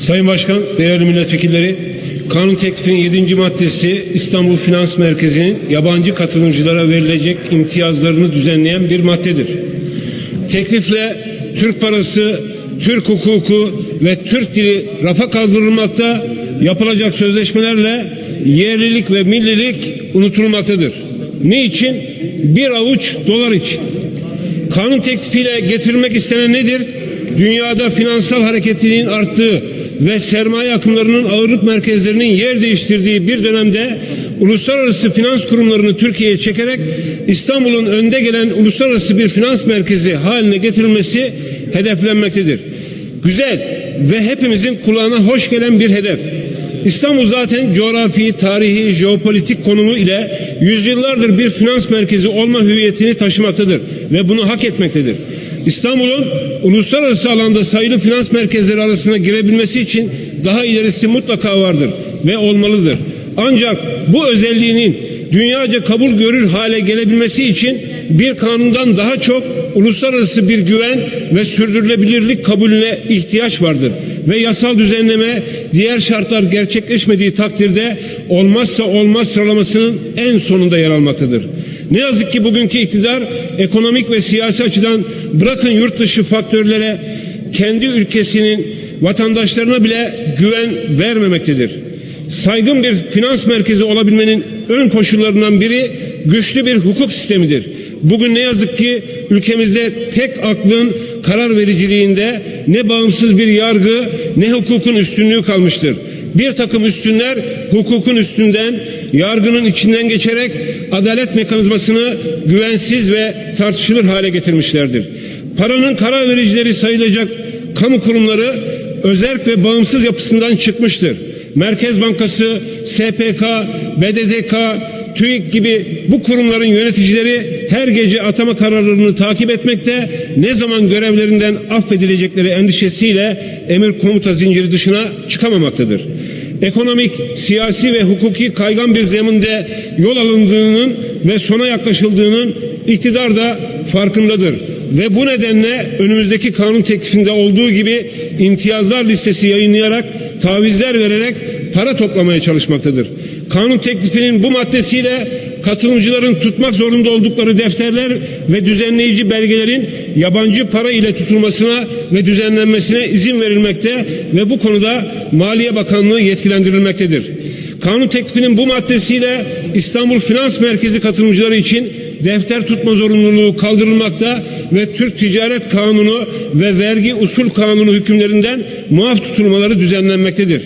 Sayın Başkan, değerli milletvekilleri, kanun teklifinin 7. maddesi İstanbul Finans Merkezi'nin yabancı katılımcılara verilecek imtiyazlarını düzenleyen bir maddedir. Teklifle Türk parası, Türk hukuku ve Türk dili rafa kaldırılmakta, yapılacak sözleşmelerle yerlilik ve millilik unutulmaktadır. Ne için? Bir avuç dolar için. Kanun teklifiyle getirilmek istenen nedir? Dünyada finansal hareketliliğin arttığı ve sermaye akımlarının ağırlık merkezlerinin yer değiştirdiği bir dönemde uluslararası finans kurumlarını Türkiye'ye çekerek İstanbul'un önde gelen uluslararası bir finans merkezi haline getirilmesi hedeflenmektedir. Güzel ve hepimizin kulağına hoş gelen bir hedef. İstanbul zaten coğrafi, tarihi, jeopolitik konumu ile yüzyıllardır bir finans merkezi olma hüviyetini taşımaktadır ve bunu hak etmektedir. İstanbul'un uluslararası alanda sayılı finans merkezleri arasına girebilmesi için daha ilerisi mutlaka vardır ve olmalıdır. Ancak bu özelliğinin dünyaca kabul görür hale gelebilmesi için bir kanundan daha çok uluslararası bir güven ve sürdürülebilirlik kabulüne ihtiyaç vardır ve yasal düzenleme diğer şartlar gerçekleşmediği takdirde olmazsa olmaz sıralamasının en sonunda yer almaktadır. Ne yazık ki bugünkü iktidar ekonomik ve siyasi açıdan bırakın yurt dışı faktörlere kendi ülkesinin vatandaşlarına bile güven vermemektedir. Saygın bir finans merkezi olabilmenin ön koşullarından biri güçlü bir hukuk sistemidir. Bugün ne yazık ki ülkemizde tek aklın karar vericiliğinde ne bağımsız bir yargı ne hukukun üstünlüğü kalmıştır. Bir takım üstünler hukukun üstünden yargının içinden geçerek adalet mekanizmasını güvensiz ve tartışılır hale getirmişlerdir. Paranın karar vericileri sayılacak kamu kurumları özerk ve bağımsız yapısından çıkmıştır. Merkez Bankası, SPK, BDDK, TÜİK gibi bu kurumların yöneticileri her gece atama kararlarını takip etmekte, ne zaman görevlerinden affedilecekleri endişesiyle emir komuta zinciri dışına çıkamamaktadır. Ekonomik, siyasi ve hukuki kaygan bir zeminde yol alındığının ve sona yaklaşıldığının iktidar da farkındadır. Ve bu nedenle önümüzdeki kanun teklifinde olduğu gibi imtiyazlar listesi yayınlayarak tavizler vererek para toplamaya çalışmaktadır. Kanun teklifinin bu maddesiyle katılımcıların tutmak zorunda oldukları defterler ve düzenleyici belgelerin yabancı para ile tutulmasına ve düzenlenmesine izin verilmekte ve bu konuda Maliye Bakanlığı yetkilendirilmektedir. Kanun teklifinin bu maddesiyle İstanbul Finans Merkezi katılımcıları için defter tutma zorunluluğu kaldırılmakta ve Türk Ticaret Kanunu ve Vergi Usul Kanunu hükümlerinden muaf tutulmaları düzenlenmektedir.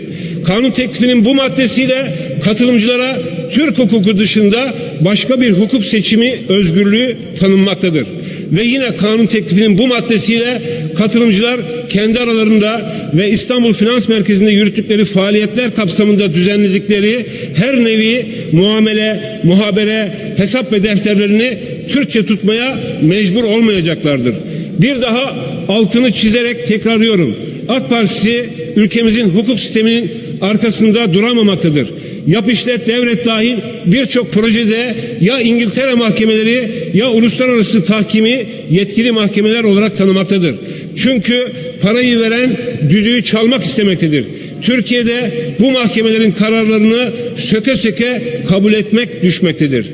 Kanun teklifinin bu maddesiyle katılımcılara Türk hukuku dışında başka bir hukuk seçimi özgürlüğü tanınmaktadır. Ve yine kanun teklifinin bu maddesiyle katılımcılar kendi aralarında ve İstanbul Finans Merkezi'nde yürüttükleri faaliyetler kapsamında düzenledikleri her nevi muamele, muhabere, hesap ve defterlerini Türkçe tutmaya mecbur olmayacaklardır. Bir daha altını çizerek tekrarlıyorum. AK Partisi ülkemizin hukuk sisteminin arkasında duramamaktadır. Yap işlet devlet dahil birçok projede ya İngiltere mahkemeleri ya uluslararası tahkimi yetkili mahkemeler olarak tanımaktadır. Çünkü parayı veren düdüğü çalmak istemektedir. Türkiye'de bu mahkemelerin kararlarını söke söke kabul etmek düşmektedir.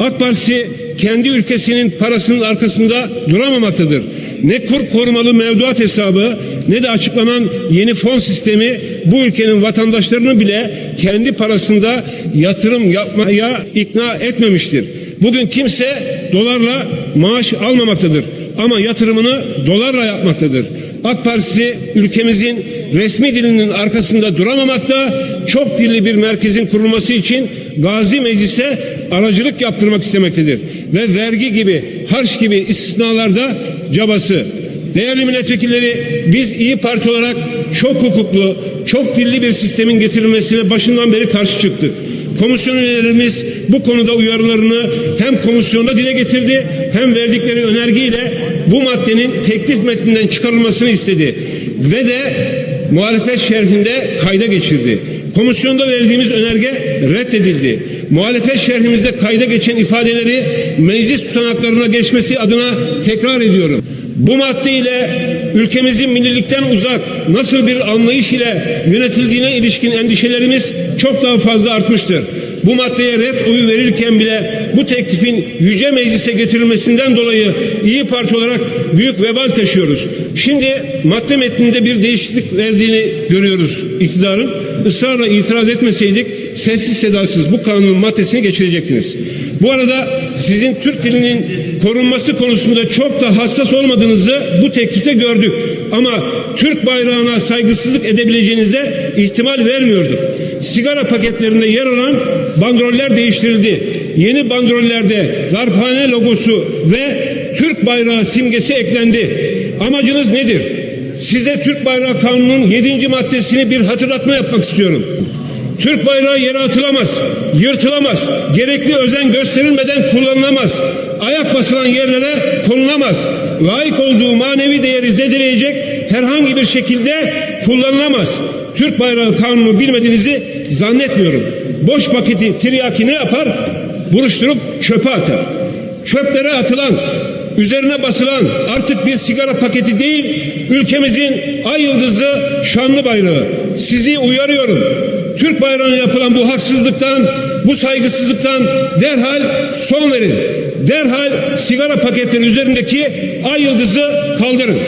AK Partisi kendi ülkesinin parasının arkasında duramamaktadır. Ne kur korumalı mevduat hesabı ne de açıklanan yeni fon sistemi bu ülkenin vatandaşlarını bile kendi parasında yatırım yapmaya ikna etmemiştir. Bugün kimse dolarla maaş almamaktadır ama yatırımını dolarla yapmaktadır. AK Partisi ülkemizin resmi dilinin arkasında duramamakta, çok dilli bir merkezin kurulması için Gazi Meclis'e aracılık yaptırmak istemektedir. Ve vergi gibi, harç gibi istisnalarda cabası. Değerli milletvekilleri biz İyi Parti olarak çok hukuklu, çok dilli bir sistemin getirilmesine başından beri karşı çıktık. Komisyon üyelerimiz bu konuda uyarılarını hem komisyonda dile getirdi hem verdikleri önergeyle bu maddenin teklif metninden çıkarılmasını istedi. Ve de muhalefet şerhinde kayda geçirdi. Komisyonda verdiğimiz önerge reddedildi. Muhalefet şerhimizde kayda geçen ifadeleri meclis tutanaklarına geçmesi adına tekrar ediyorum. Bu maddeyle ülkemizin millilikten uzak nasıl bir anlayış ile yönetildiğine ilişkin endişelerimiz çok daha fazla artmıştır. Bu maddeye red oyu verirken bile bu teklifin yüce meclise getirilmesinden dolayı İyi Parti olarak büyük vebal taşıyoruz. Şimdi madde metninde bir değişiklik verdiğini görüyoruz iktidarın. Israrla itiraz etmeseydik sessiz sedasız bu kanunun maddesini geçirecektiniz. Bu arada sizin Türk dilinin korunması konusunda çok da hassas olmadığınızı bu teklifte gördük. Ama Türk bayrağına saygısızlık edebileceğinize ihtimal vermiyorduk. Sigara paketlerinde yer alan bandroller değiştirildi. Yeni bandrollerde darphane logosu ve Türk bayrağı simgesi eklendi. Amacınız nedir? Size Türk Bayrağı Kanunu'nun 7. maddesini bir hatırlatma yapmak istiyorum. Türk bayrağı yere atılamaz, yırtılamaz, gerekli özen gösterilmeden kullanılamaz, ayak basılan yerlere konulamaz, layık olduğu manevi değeri zedeleyecek herhangi bir şekilde kullanılamaz. Türk bayrağı kanunu bilmediğinizi zannetmiyorum. Boş paketi tiryaki ne yapar? Buruşturup çöpe atar. Çöplere atılan, üzerine basılan artık bir sigara paketi değil, ülkemizin ay yıldızı şanlı bayrağı. Sizi uyarıyorum. Türk bayrağına yapılan bu haksızlıktan, bu saygısızlıktan derhal son verin. Derhal sigara paketinin üzerindeki ay yıldızı kaldırın.